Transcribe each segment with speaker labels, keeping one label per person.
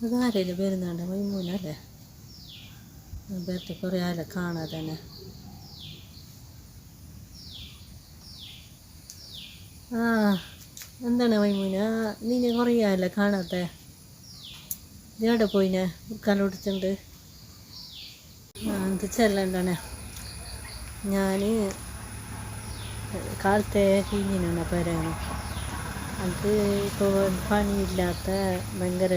Speaker 1: അതാരേലും വരുന്നുണ്ട്? മൈമൂനല്ലേ? ബേർത്ത് കുറേ ആയാലും കാണാതെ തന്നെ. ആ എന്താണ് മൈമൂന? നിന്നെ കുറേ ആയല്ലേ കാണാത്തെ? ഇതേടെ പോയിനെ? മുക്കാൽ ആ എന്ത് ചെല്ലണ്ടാണ് ഞാൻ കാലത്തെ കഴിഞ്ഞാണ് പേരാണ്. അത് ഇപ്പോൾ പണിയില്ലാത്ത ഭയങ്കര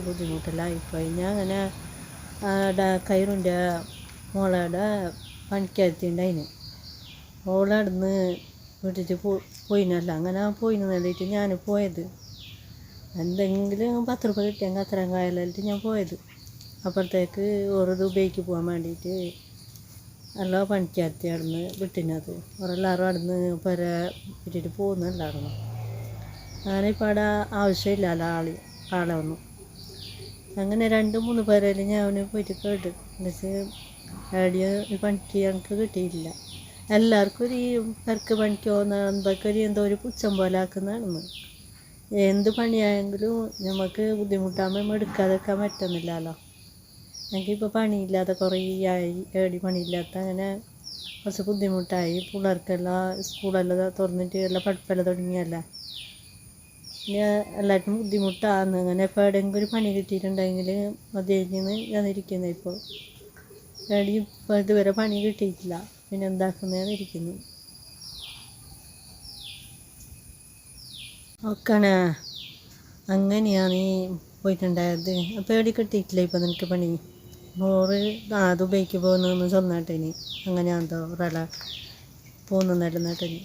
Speaker 1: ബുദ്ധിമുട്ടിലായിപ്പോയി ഞാൻ അങ്ങനെ കയറിന്റെ മോളയുടെ പണിക്കരുത്തിണ്ടായിന്. ഓളടന്ന് വിട്ടിട്ട് പോ പോയിനല്ല. അങ്ങനെ പോയി നല്ലിട്ട് ഞാൻ പോയത്. എന്തെങ്കിലും പത്ത് രൂപ കിട്ടിയെങ്കിൽ അത്രയും കായലായിട്ട് ഞാൻ പോയത്. അപ്പുറത്തേക്ക് ഓരോ ദുബൈക്ക് പോകാൻ വേണ്ടിയിട്ട് നല്ല പണിക്കരുത്തി അവിടുന്ന് വിട്ടിനത്. ഓരെല്ലാവരും അവിടുന്ന് പെര വിട്ടിട്ട് പോകുന്നല്ലായിരുന്നു ഞാനിപ്പോൾ അവിടെ ആവശ്യമില്ലല്ലോ ആൾ ആളെ ഒന്നും അങ്ങനെ രണ്ട് മൂന്ന് പേരയിൽ ഞാൻ അവന് പോയിട്ട് കേട്ടു. എന്നുവെച്ചാൽ ഈ പണിക്ക് ഞങ്ങൾക്ക് കിട്ടിയില്ല എല്ലാവർക്കും ഒരു പേർക്ക് പണിക്ക് പോകുന്നതൊക്കെ ഒരു എന്തോ ഒരു പുച്ഛം പോലെ ആക്കുന്നതാണെന്ന്. എന്ത് പണിയായെങ്കിലും നമുക്ക് ബുദ്ധിമുട്ടാകുമ്പോൾ എടുക്കാതെക്കാൻ പറ്റുന്നില്ലല്ലോ. എനിക്കിപ്പോൾ പണിയില്ലാതെ കുറേ ആയി. ഏടി പണിയില്ലാത്ത അങ്ങനെ കുറച്ച് ബുദ്ധിമുട്ടായി. പിള്ളേർക്കെല്ലാം സ്കൂളെല്ലാം തുറന്നിട്ട് എല്ലാം പഠിപ്പെല്ലാം തുടങ്ങിയല്ലേ. പിന്നെ എല്ലാവർക്കും ബുദ്ധിമുട്ടാണ് അങ്ങനെ ഇപ്പോൾ എവിടെയെങ്കിലും ഒരു പണി കിട്ടിയിട്ടുണ്ടെങ്കിൽ മതിയായിരിക്കുന്നു ഞാൻ ഇരിക്കുന്നത് ഇപ്പോൾ. എവിടെയും ഇപ്പോൾ ഇതുവരെ പണി കിട്ടിയിട്ടില്ല. പിന്നെ എന്താക്കുന്നതെന്ന് ഇരിക്കുന്നു. ഓക്കാണ്. അങ്ങനെയാണ് നീ പോയിട്ടുണ്ടായത്. അപ്പോൾ എവിടെ കിട്ടിയിട്ടില്ല ഇപ്പോൾ നിനക്ക് പണി? ബോറ് ആ ദുബൈക്ക് പോകുന്നതെന്ന് ചൊന്നാട്ടിനി അങ്ങനെയാണെന്തോ ഒരാളെ പോകുന്നുണ്ടായിരുന്നിട്ടിനി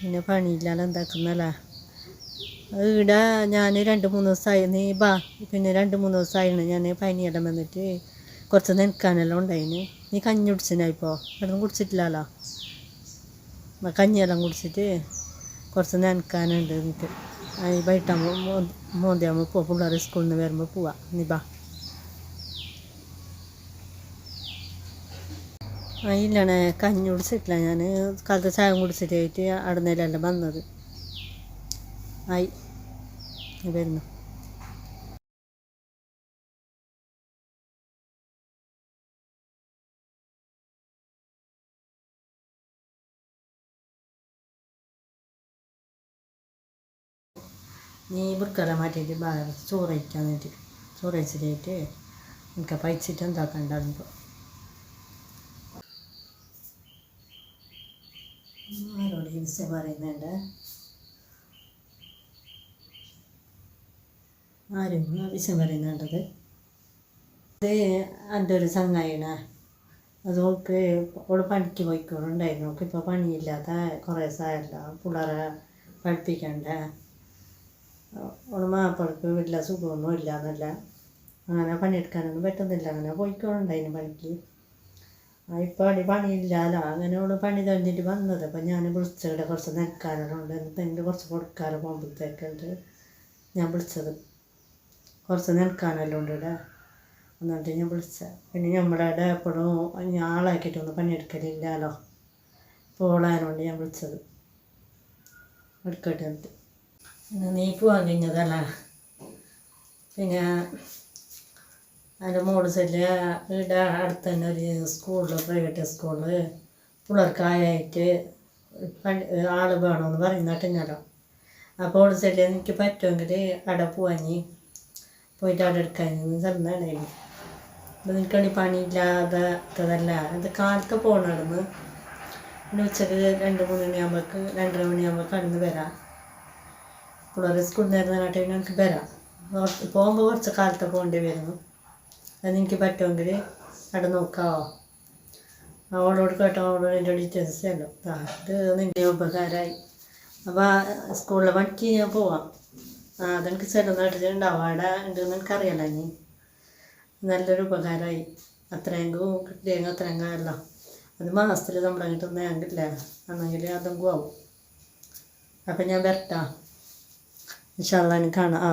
Speaker 1: പിന്നെ പണിയില്ലാതെ എന്താക്കുന്നല്ലേ? ഇവിടെ ഞാൻ രണ്ട് മൂന്ന് ദിവസമായി നീ ബാ പിന്നെ രണ്ട് മൂന്ന് ദിവസമായിരുന്നു ഞാൻ പനിയെല്ലാം വന്നിട്ട് കുറച്ച് നിൽക്കാനെല്ലാം ഉണ്ടായിന്. നീ കഞ്ഞി കുടിച്ചിനായിപ്പോൾ ഇവിടുന്ന് കുടിച്ചിട്ടില്ലല്ലോ കഞ്ഞിയെല്ലാം കുടിച്ചിട്ട് കുറച്ച് നനക്കാനുണ്ട് എനിക്ക് ഈ വൈകിട്ടാകുമ്പോൾ മോന്തിയാകുമ്പോൾ പോവാം. പിള്ളേർ സ്കൂളിൽ നിന്ന് വരുമ്പോൾ പോവാം. നീ ബാ. ഇല്ലണേ കഞ്ഞി കുടിച്ചിട്ടില്ല ഞാൻ കാലത്ത് ചായ കുടിച്ചിട്ടായിട്ട് അവിടെ വന്നത്. ആയി. വരുന്നു. നീ ബുക്കറ മാറ്റിയിട്ട് ചോറ് കഴിക്കാൻ വേണ്ടി ചോറ് കഴിച്ചിട്ട് എനിക്ക് പഴിച്ചിട്ട് എന്താക്കണ്ടാകുമ്പോൾ ആരോട് ഹിംസ പറയുന്നുണ്ട്? ആരും ആവശ്യം പറയുന്നുണ്ടത്. അത് എന്റെ ഒരു ചങ്ങായിണ് അത് ഓൾക്ക് ഓൾ പണിക്ക് പോയിക്കോളുണ്ടായിരുന്നു ഓൾക്ക് ഇപ്പോൾ പണിയില്ലാത്ത കുറേ സായല്ല പിള്ളേരെ പഠിപ്പിക്കണ്ട? ഓൾ മാപ്പിളക്ക് വലിയ സുഖമൊന്നും ഇല്ല എന്നല്ല അങ്ങനെ പണിയെടുക്കാനൊന്നും പറ്റുന്നില്ല. അങ്ങനെ പോയിക്കോളുണ്ടായിരുന്നു പണിക്ക്. ഇപ്പോൾ അവിടെ പണിയില്ലല്ലോ അങ്ങനെ ഓൾ പണി തന്നിട്ട് വന്നത്. അപ്പം ഞാൻ വിളിച്ചവിടെ കുറച്ച് നിൽക്കാനുണ്ട് എന്തെങ്കിലും കുറച്ച് കൊടുക്കാറ് പോകുമ്പോഴത്തേക്കുണ്ട്. ഞാൻ വിളിച്ചത്. കുറച്ച് നിൽക്കാനെല്ലാം ഉണ്ട് ഇവിടെ. എന്നിട്ട് ഞാൻ വിളിച്ച പിന്നെ നമ്മളുടെ എപ്പോഴും ആളാക്കിയിട്ടൊന്നും പണിയെടുക്കലില്ലല്ലോ. പോളാനുണ്ട് ഞാൻ വിളിച്ചത്. എടുക്കട്ടെ എന്നിട്ട്. നീ പോവാൻ കഴിഞ്ഞതല്ല? പിന്നെ അതിന്റെ മോൾ ചെല്ലിയ ഇവിടെ അടുത്ത് തന്നെ ഒരു സ്കൂളിൽ പ്രൈവറ്റ് സ്കൂളിൽ പിള്ളേർക്കായിട്ട് ആൾ വേണമെന്ന് പറയുന്നിട്ടില്ലല്ലോ അപ്പോൾ ഓൾ ചെല്ലിയ എനിക്ക് പറ്റുമെങ്കിൽ അവിടെ പോവാഞ്ഞ്. പോയിട്ട് അവിടെ എടുക്കാൻ ചെന്നായിരുന്നു അപ്പോൾ നിനക്കാണെങ്കിൽ പണിയില്ലാത്തതല്ല അത് കാലത്ത് പോകണമെന്ന് പിന്നെ ഉച്ചയ്ക്ക് രണ്ട് മൂന്ന് മണിയാകുമ്പോൾക്ക് രണ്ടര മണിയാകുമ്പോൾക്ക് കടന്ന് വരാം. പിള്ളേർ സ്കൂളിൽ നിന്ന് നാട്ടിൽ പിന്നെ എനിക്ക് വരാം. പോകുമ്പോൾ കുറച്ച് കാലത്ത് പോകേണ്ടി വരുന്നു. അത് എനിക്ക് പറ്റുമെങ്കിൽ അവിടെ നോക്കാവോ? അവളോട് കേട്ടോ അവളോട് എന്റെ ഡീറ്റെയിൽസ് ചെല്ലും അത് നിന്റെ ഉപകാരമായി അപ്പോൾ സ്കൂളിലെ പണിക്ക് ഞാൻ പോവാം. ആ അതെനിക്ക് ചില ഉണ്ടാവും അവിടെ ഉണ്ടെന്ന് എനിക്കറിയാലോ ഇനി. നല്ലൊരു ഉപകാരമായി അത്രയെങ്കും കിട്ടിയെങ്കിൽ അത്രയും അല്ല അത് മാസത്തിൽ നമ്മളെ കിട്ടുന്നെങ്കിലേ അന്നെങ്കിൽ അതും ആവും അപ്പം ഞാൻ വരട്ടാ. ഇൻഷാല്ല എനിക്ക് കാണാം. ആ.